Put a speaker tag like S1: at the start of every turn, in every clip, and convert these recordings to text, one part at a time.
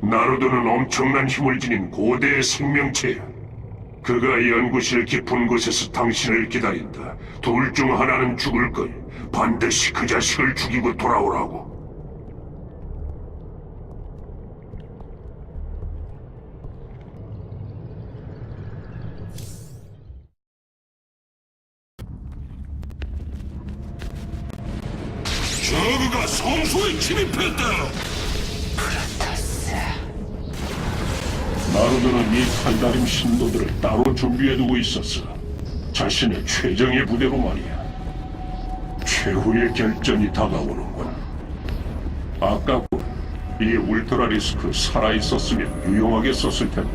S1: 나루도는 엄청난 힘을 지닌 고대의 생명체야. 그가 연구실 깊은 곳에서 당신을 기다린다. 둘 중 하나는 죽을 걸. 반드시 그 자식을 죽이고 돌아오라고. 이 탈다림 신도들을 따로 준비해두고 있었어. 자신의 최정의 부대로 말이야. 최후의 결전이 다가오는군. 아까군 이 울트라 리스크 살아있었으면 유용하게 썼을 텐데.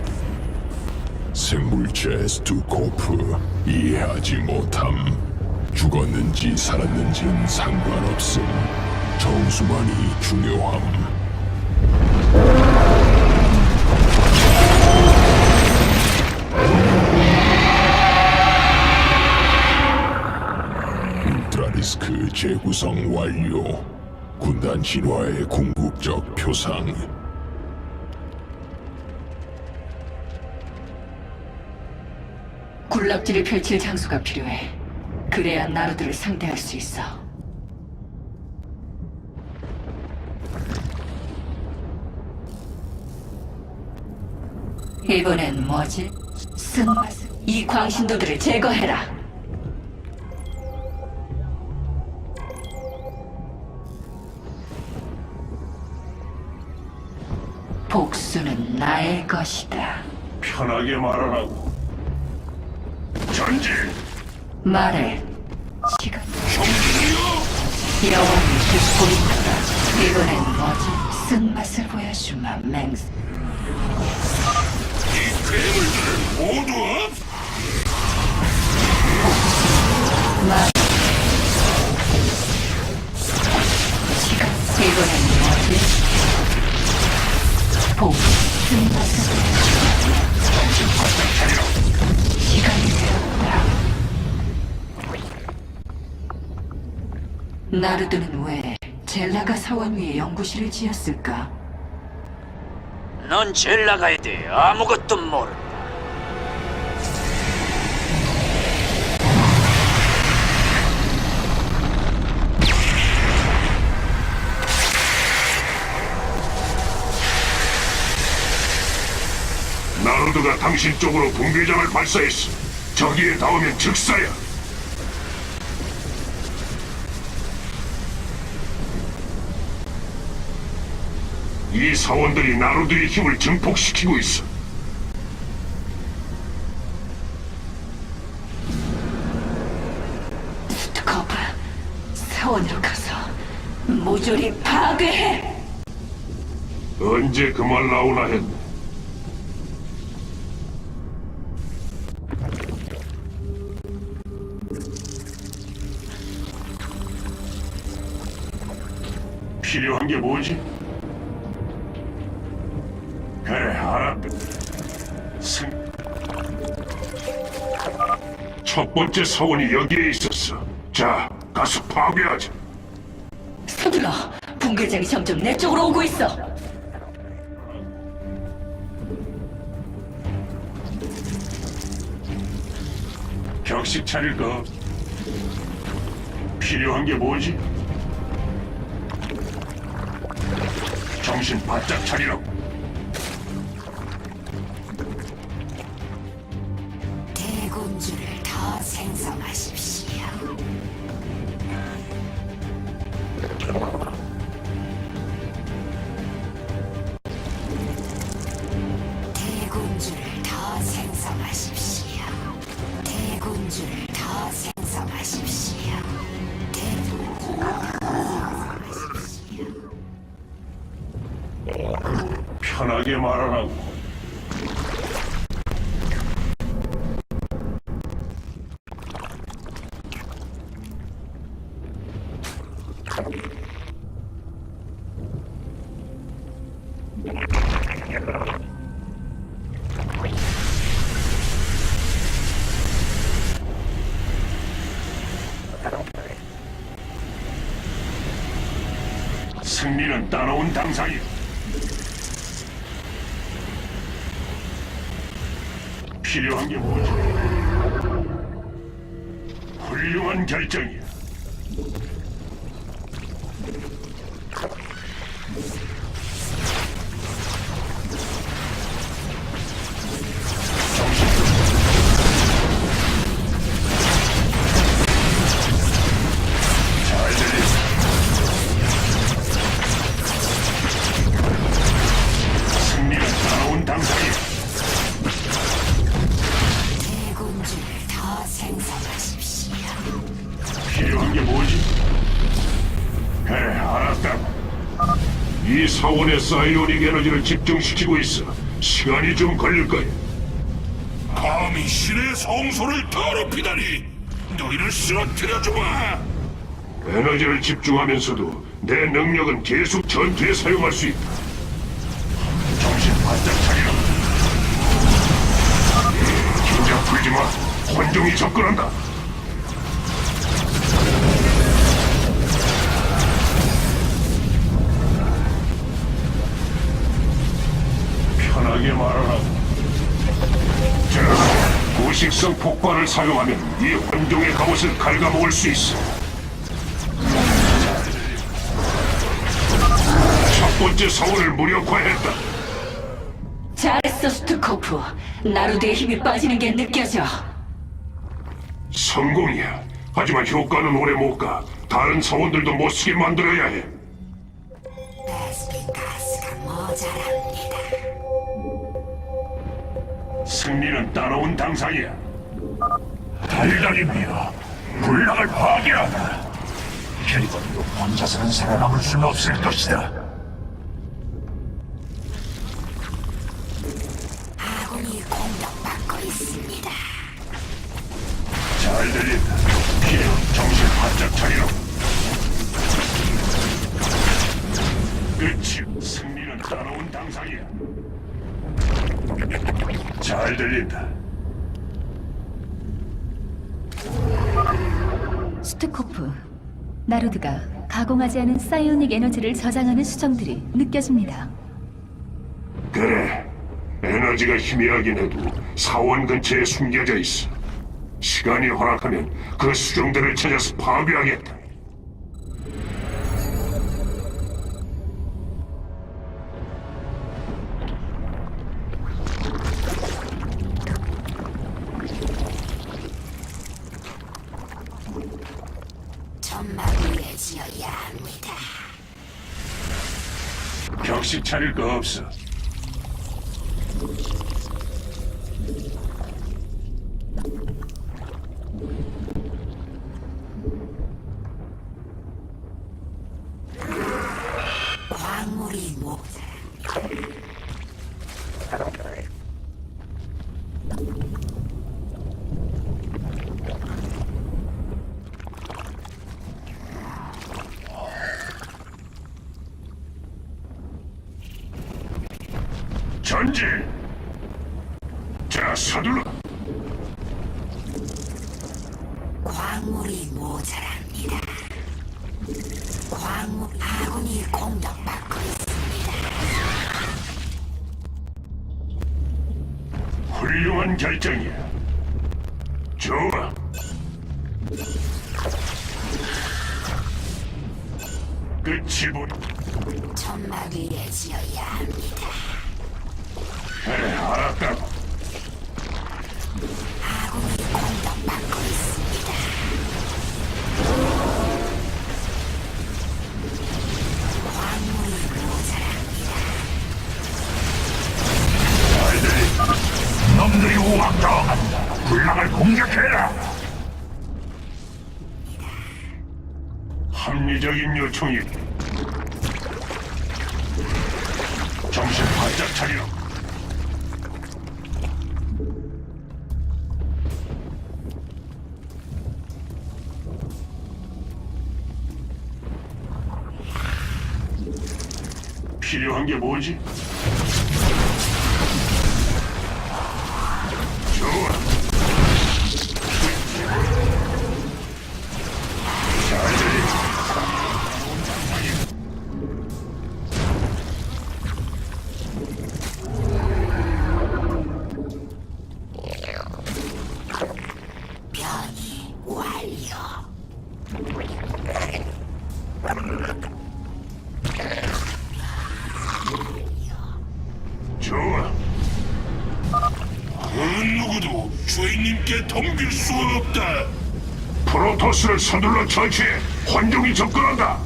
S2: 생물체 스투코프 이해하지 못함. 죽었는지 살았는지는 상관없음. 정수만이 중요함. 울트라리스크 재구성 완료. 군단 진화의 궁극적 표상.
S3: 군락지를 펼칠 장소가 필요해. 그래야 나루들을 상대할 수 있어. 이번엔 뭐지? 쓴맛. 이 광신도들을 제거해라. 복수는 나의 것이다.
S1: 편하게 말하라고. 전진!
S3: 말해. 시간. 여왕이 듣고 있다. 이번엔 뭐지? 쓴맛을 보여주마, 맹스.
S2: 모두 앞!
S3: 말. 시간. 이번엔 뭐지? 나르드는 왜 젤라가 사원 위에 연구실을 지었을까?
S4: 넌 젤라가에 대해 아무것도 모른다.
S1: 나루드가 당신 쪽으로 붕괴장을 발사했어. 저기에 닿으면 즉사야. 이 사원들이 나루드의 힘을 증폭시키고 있어.
S3: 스투커프 사원으로 가서 모조리 파괴해.
S1: 언제 그 말 나오나 했네. 필요한 게 뭐지? 그래, 알았다. 승... 첫 번째 사원이 여기에 있었어. 자, 가서 파괴하자.
S3: 서둘러. 붕괴장이 점점 내 쪽으로 오고 있어.
S1: 격식 차릴까? 필요한 게 뭐지? 정신 바짝 차리라고.
S5: 대군주를 더 생성하십시오. 대군주를 더 생성하십시오. 대군주를 더 생성하십시오.
S1: 편하게 말하라고. 승리는 따라온 당상이야. 필요한 게 뭐지? 훌륭한 결정이야. 사원의 사이오닉 에너지를 집중시키고 있어. 시간이 좀 걸릴 거야.
S2: 감히 신의 성소를 더럽히다니 너희를 쓰러뜨려주마
S1: 에너지를 집중하면서도 내 능력은 계속 전투에 사용할 수 있다. 정신 바짝 차리라. 긴장 풀지 마. 혼종이 접근한다. 편하게 말하라. 자, 고식성 폭발을 사용하면 이 혼종의 갑옷을 갉아먹을 수 있어. 첫 번째 사원을 무력화했다.
S3: 잘했어, 스투코프. 나루드의 힘이 빠지는 게 느껴져.
S1: 성공이야. 하지만 효과는 오래 못 가. 다른 사원들도 못 쓰게 만들어야 해. 승리는 따라온 당상이야.
S2: 달달이며 군락을 파괴하다 캐리건도 혼자서는 살아남을 수는 없을 것이다
S6: 않은 사이오닉 에너지를 저장하는 수정들이 느껴집니다.
S1: 그래. 에너지가 희미하긴 해도 사원 근처에 숨겨져 있어. 시간이 허락하면 그 수정들을 찾아서 파괴하겠다. 격식 차릴 거 없어.
S5: 광물이 모자.
S1: 전진. 자, 서둘러.
S5: 광물이 모자랍니다. 광물 아군이 공격받고 있습니다.
S1: 훌륭한 결정이야. 좋아. 끝이 보다.
S5: 점막 위에 지어야 합니다.
S1: 그래, 알았다고. 합리적인 요청이. 정신 바짝 차리라. 필요한 게 뭐지? 주인님께 덤빌 수 없다. 프로토스를 서둘러 처치해 환종이 접근한다.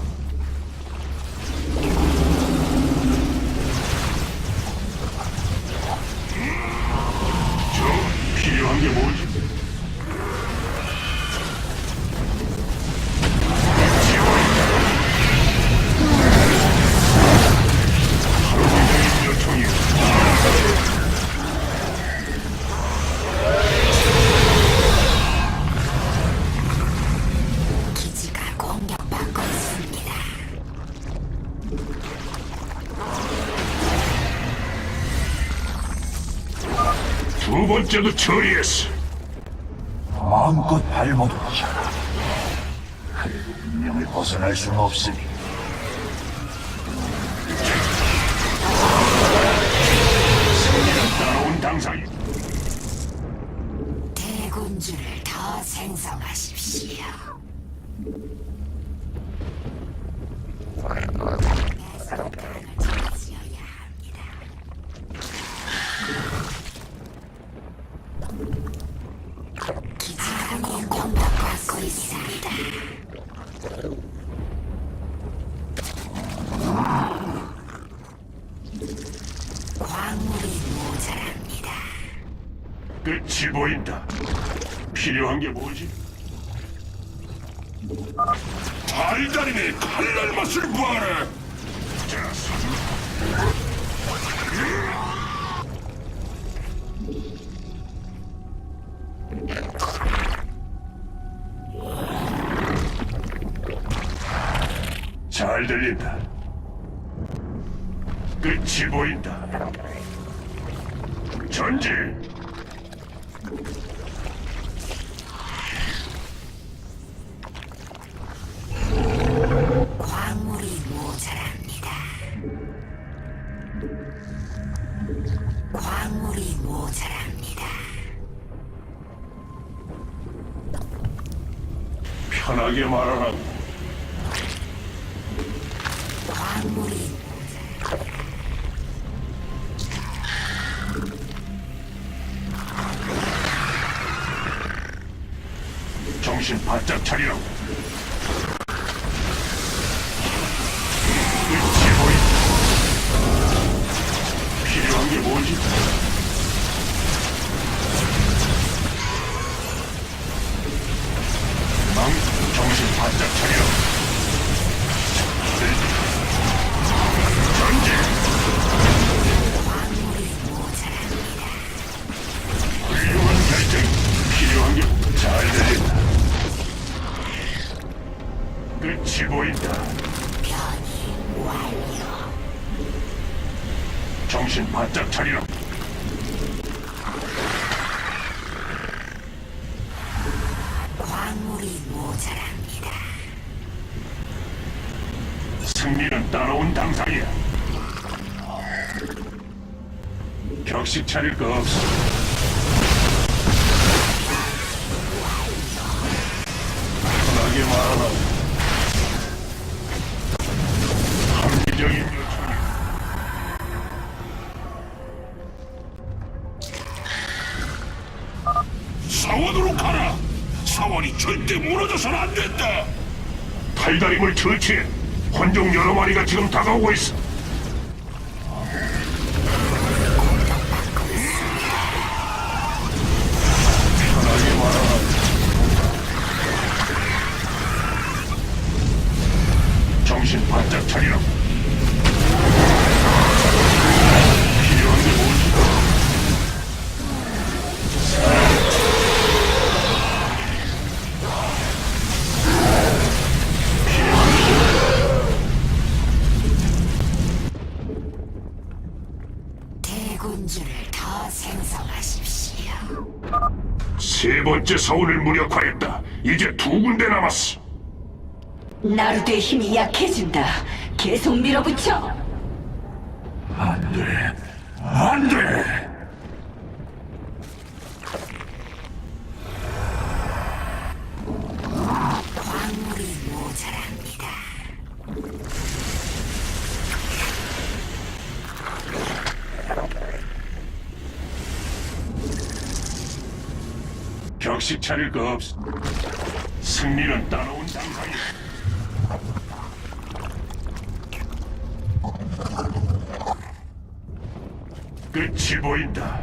S1: 저 필요한 게뭐 두 번째도 처리했어.
S2: 마음껏 발버둥 쳐라. 그래도 운명을 벗어날 수는 없으니.
S1: 따라온 당상이
S5: 대군주를 더 생성하십시오.
S1: 게 뭐지? 달달이네 칼날 맛을 서둘러. 잘 들린다. 끝이 보인다. 전진. 정신 바짝 차리라고. 끝이 보인다. 필요한 게 뭐지? 승리는 따라온 당상이야. 격식 차릴 거 없어. 편하게 말하라. 합리적인 요청이. 사원으로 가라. 사원이 절대 무너져서는 안 된다. 탈다림을 처치해. 혼종 여러 마리가 지금 다가오고 있어. 번째 사원을 무력화했다. 이제 두 군데 남았어.
S3: 나르드의 힘이 약해진다. 계속 밀어붙여.
S2: 안 돼. 안 돼.
S5: 광물이 모자랍니다.
S1: 격식 차릴 거 없. 승리는 따놓은 당상이. 끝이 보인다.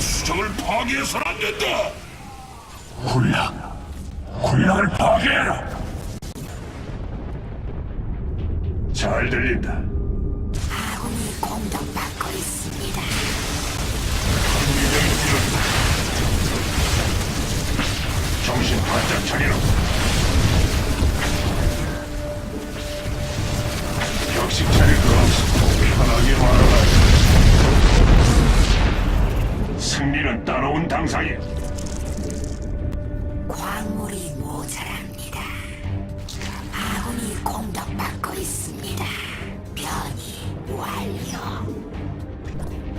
S1: 수정을 파괴해서는 안 된다.
S2: 군락, 군락을 파괴해라.
S1: 잘 들린다.
S5: 아군이 공격받고 있습니다.
S1: 정신 바짝 차리라. 격식 차릴 거 없어. 편하게 말하라. 승리는 따라온 당상이야.
S5: 광물이 모자랍 아군이 공격받고 있습니다. 변이 완료.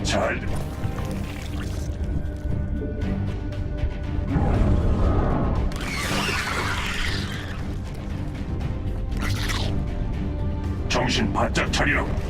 S1: 잘 들. 정신 바짝 차리라고.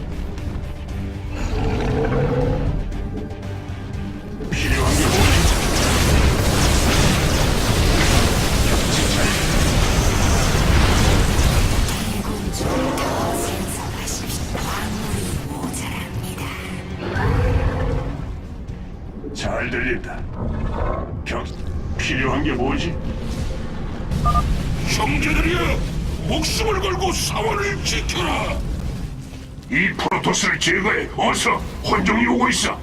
S1: 프로토스를 제거해. 어서 혼종이 오고 있어.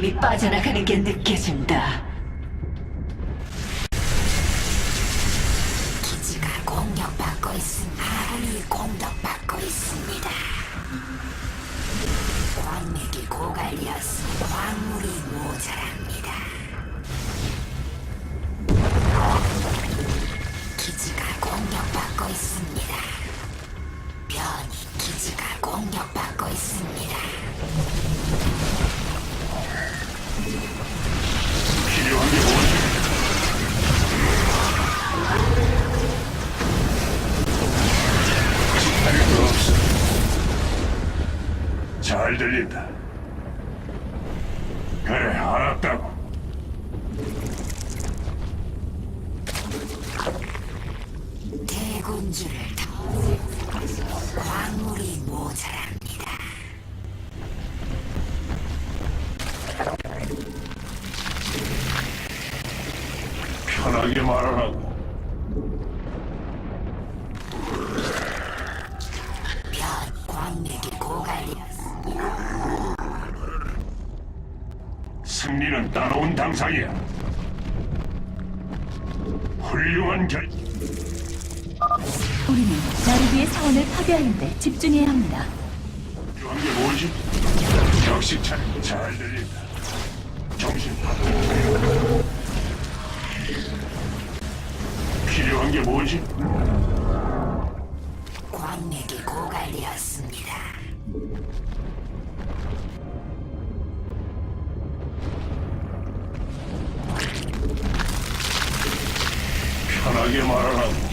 S3: 힘이 빠져나가는 게 느껴진다.
S5: 기지가 공격받고 있습니다. 아군이 공격받고 있습니다. 광맥이 고갈되었습니다. 광물이 모자랍
S6: 집중해야 합니다.
S1: 필요한 게 뭐지? 격식 차잘 들린다. 정신 바짝 필요한 게 뭐지?
S5: 광맥이 고갈되었습니다.
S1: 편하게 말하라고.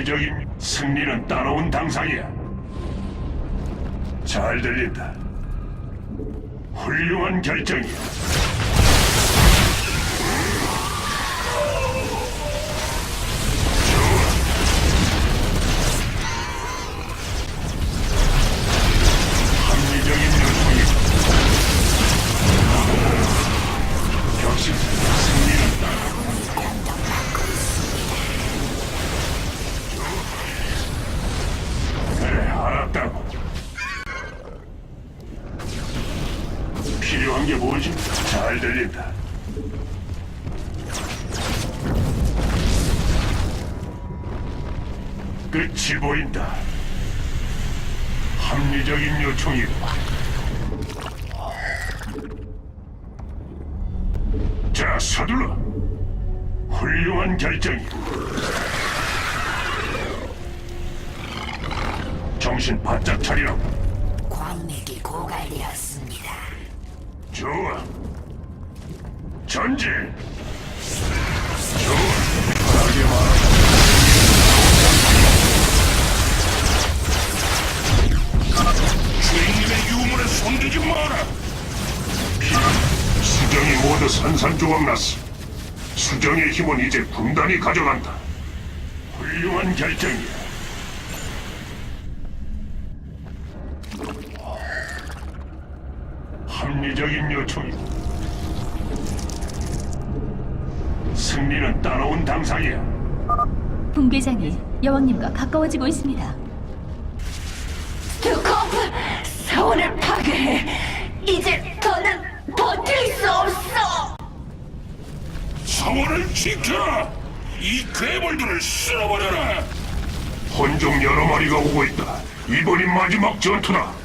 S1: 합리적인 승리는 따라온 당상이야. 잘 들린다. 훌륭한 결정이야. 한게 뭐지? 잘 들린다. 끝이 보인다. 합리적인 요청이고. 자, 서둘러. 훌륭한 결정이야. 정신 바짝 차리라고. 좋아. 전진. 수정이 모두 산산조각 났어. 수정의 힘은 이제 군단이 가져간다. 훌륭한 결정이야. 합리적인 요청이고 승리는 따라온 당상이야.
S6: 분계장이 여왕님과 가까워지고 있습니다.
S3: 두컴프 사원을 파괴해. 이제 더는 버틸 수 없어.
S1: 사원을 지켜라! 이 괴물들을 쓸어버려라! 혼종 여러 마리가 오고 있다. 이번이 마지막 전투다.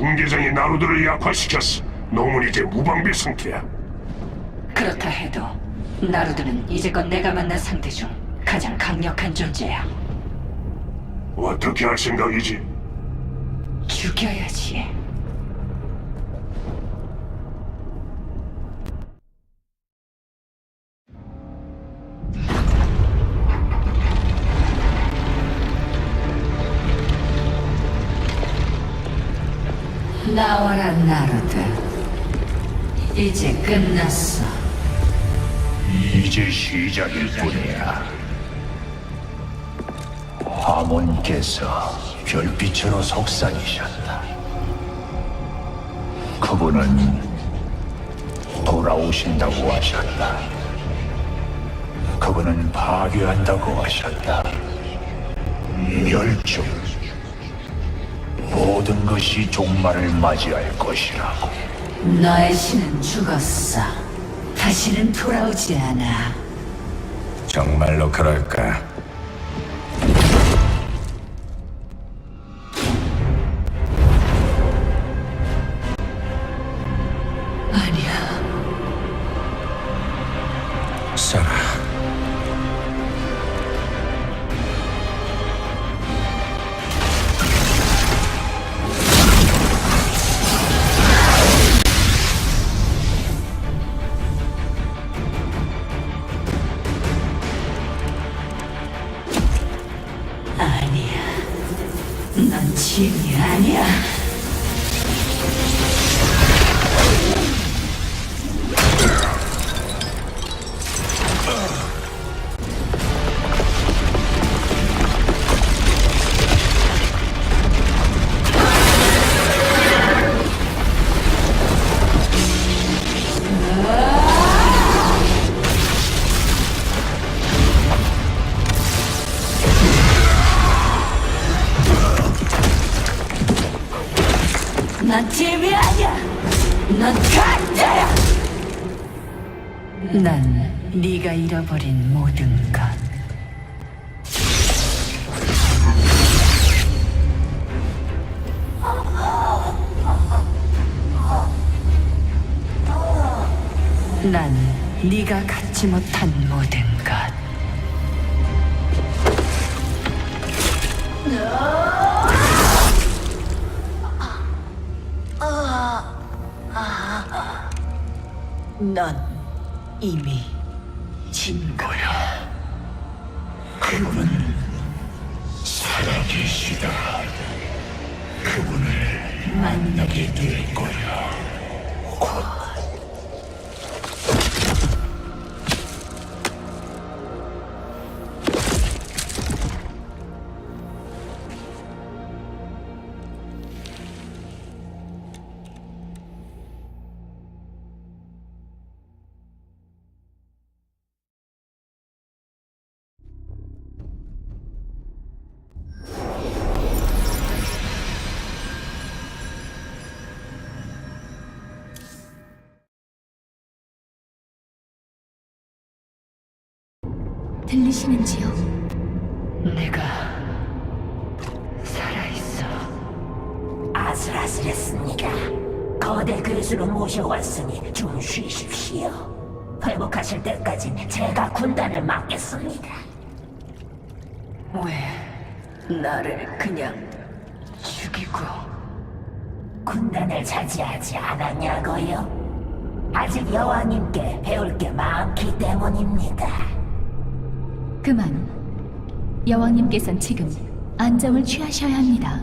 S1: 붕괴장이 나루들을 약화시켰어. 놈은 이제 무방비 상태야.
S3: 그렇다 해도 나루드는 이제껏 내가 만난 상대 중 가장 강력한 존재야.
S1: 어떻게 할 생각이지?
S3: 죽여야지. 나와라 나루드. 이제 끝났어.
S2: 이제 시작일 뿐이야. 하몬께서 별빛으로 속삭이셨다. 그분은 돌아오신다고 하셨다. 그분은 파괴한다고 하셨다. 멸종. 모든 것이 종말을 맞이할 것이라고.
S3: 너의 신은 죽었어. 다시는 돌아오지 않아.
S2: 정말로 그럴까?
S3: 넌 짐이 아니야. 네가 갖지 못한 모든 것. 넌 이미 진 거야.
S2: 그분은 살아계시다. 그분을 만나게 될 거야.
S6: 들리시는지요?
S3: 내가 살아있어.
S7: 아슬아슬했습니다. 거대 괴수를 모셔왔으니 좀 쉬십시오. 회복하실 때까진 제가 군단을 맡겠습니다.
S3: 왜 나를 그냥 죽이고
S7: 군단을 차지하지 않았냐고요? 아직 여왕님께 배울 게 많기 때문입니다.
S6: 그만. 여왕님께선 지금 안정을 취하셔야 합니다.